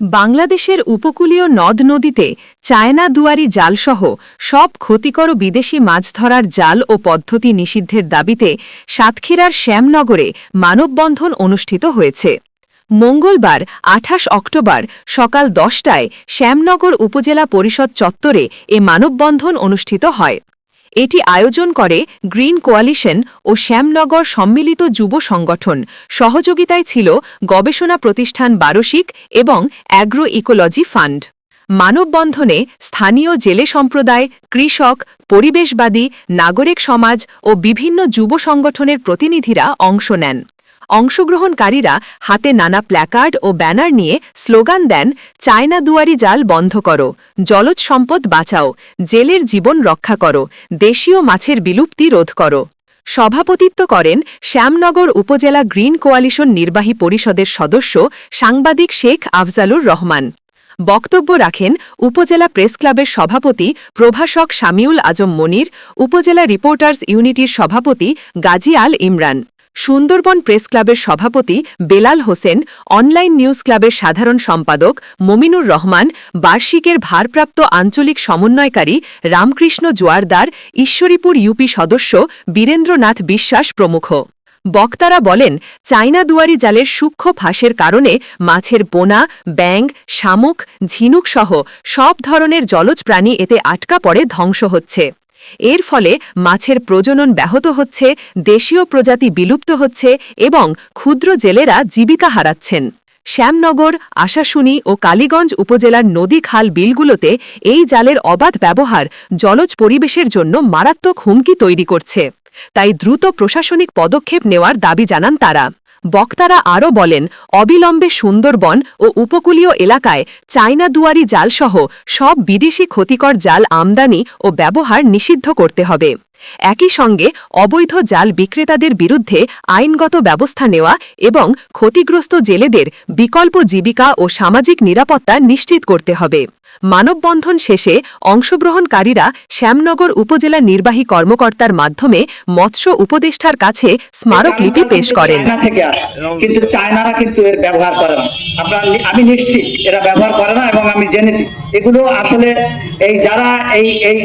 বাংলাদেশের উপকূলীয় নদ নদীতে চায়না দুয়ারি জালসহ সব ক্ষতিকর বিদেশি মাছ ধরার জাল ও পদ্ধতি নিষিদ্ধের দাবিতে সাতক্ষীরার শ্যামনগরে মানববন্ধন অনুষ্ঠিত হয়েছে। মঙ্গলবার, আঠাশ অক্টোবর সকাল দশটায় শ্যামনগর উপজেলা পরিষদ চত্বরে এ মানববন্ধন অনুষ্ঠিত হয়। এটি আয়োজন করে গ্রিন কোয়ালিশন ও শ্যামনগর সম্মিলিত যুব সংগঠন। সহযোগিতায় ছিল গবেষণা প্রতিষ্ঠান বারসিক এবং অ্যাগ্রো ইকোলজি ফান্ড। মানববন্ধনে স্থানীয় জেলে সম্প্রদায়, কৃষক, পরিবেশবাদী, নাগরিক সমাজ ও বিভিন্ন যুব সংগঠনের প্রতিনিধিরা অংশ নেন। অংশগ্রহণকারীরা হাতে নানা প্ল্যাকার্ড ও ব্যানার নিয়ে স্লোগান দেন, চায়না দুয়ারি জাল বন্ধ করো, জলজ সম্পদ বাঁচাও, জেলের জীবন রক্ষা করো, দেশীয় মাছের বিলুপ্তি রোধ করো। সভাপতিত্ব করেন শ্যামনগর উপজেলা গ্রিন কোয়ালিশন নির্বাহী পরিষদের সদস্য সাংবাদিক শেখ আফজালুর রহমান। বক্তব্য রাখেন উপজেলা প্রেস ক্লাবের সভাপতি প্রভাষক শামিউল আজম মনির, উপজেলা রিপোর্টার্স ইউনিটির সভাপতি গাজী আল ইমরান। সুন্দরবন প্রেস ক্লাবের সভাপতি বেলাল হোসেন, অনলাইন নিউজ ক্লাবের সাধারণ সম্পাদক মমিনুর রহমান, বার্ষিকের ভারপ্রাপ্ত আঞ্চলিক সমন্বয়কারী রামকৃষ্ণ জোয়ারদার, ঈশ্বরীপুর ইউপি সদস্য বীরেন্দ্রনাথ বিশ্বাস প্রমুখ। বক্তারা বলেন চায়না দুয়ারি জালের সূক্ষ্ম ফাঁসের কারণে মাছের বোনা ব্যাং শামুক, ঝিনুক সহ সব ধরনের জলজ প্রাণী এতে আটকা পড়ে ধ্বংস হচ্ছে। এর ফলে মাছের প্রজনন ব্যাহত হচ্ছে, দেশীয় প্রজাতি বিলুপ্ত হচ্ছে এবং ক্ষুদ্র জেলেরা জীবিকা হারাচ্ছেন। শ্যামনগর, আশাশুনি ও কালীগঞ্জ উপজেলার নদী খাল বিলগুলোতে এই জালের অবাধ ব্যবহার জলজ পরিবেশের জন্য মারাত্মক হুমকি তৈরি করছে। তাই দ্রুত প্রশাসনিক পদক্ষেপ নেওয়ার দাবি জানান তারা। বক্তারা আরও বলেন, অবিলম্বে সুন্দরবন ও উপকূলীয় এলাকায় চায়না দুয়ারি জালসহ সব বিদেশি ক্ষতিকর জাল আমদানি ও ব্যবহার নিষিদ্ধ করতে হবে। একই সঙ্গে অবৈধ জাল বিক্রেতাদের বিরুদ্ধে আইনগত ব্যবস্থা নেওয়া এবং ক্ষতিগ্রস্ত জেলেদের বিকল্প জীবিকা ও সামাজিক নিরাপত্তা নিশ্চিত করতে হবে। মানববন্ধন শেষে অংশগ্রহণকারীরা শ্যামনগর উপজেলা নির্বাহী কর্মকর্তার মাধ্যমে মৎস্য উপদেষ্টার কাছে স্মারকলিপি পেশ করেন। কিন্তু চায়নারা কিন্তু এর ব্যবহার করে না আমি নিশ্চিত এরা ব্যবহার করে না এবং আমি জেনেছি। এগুলো আসলে এই যারা এই এই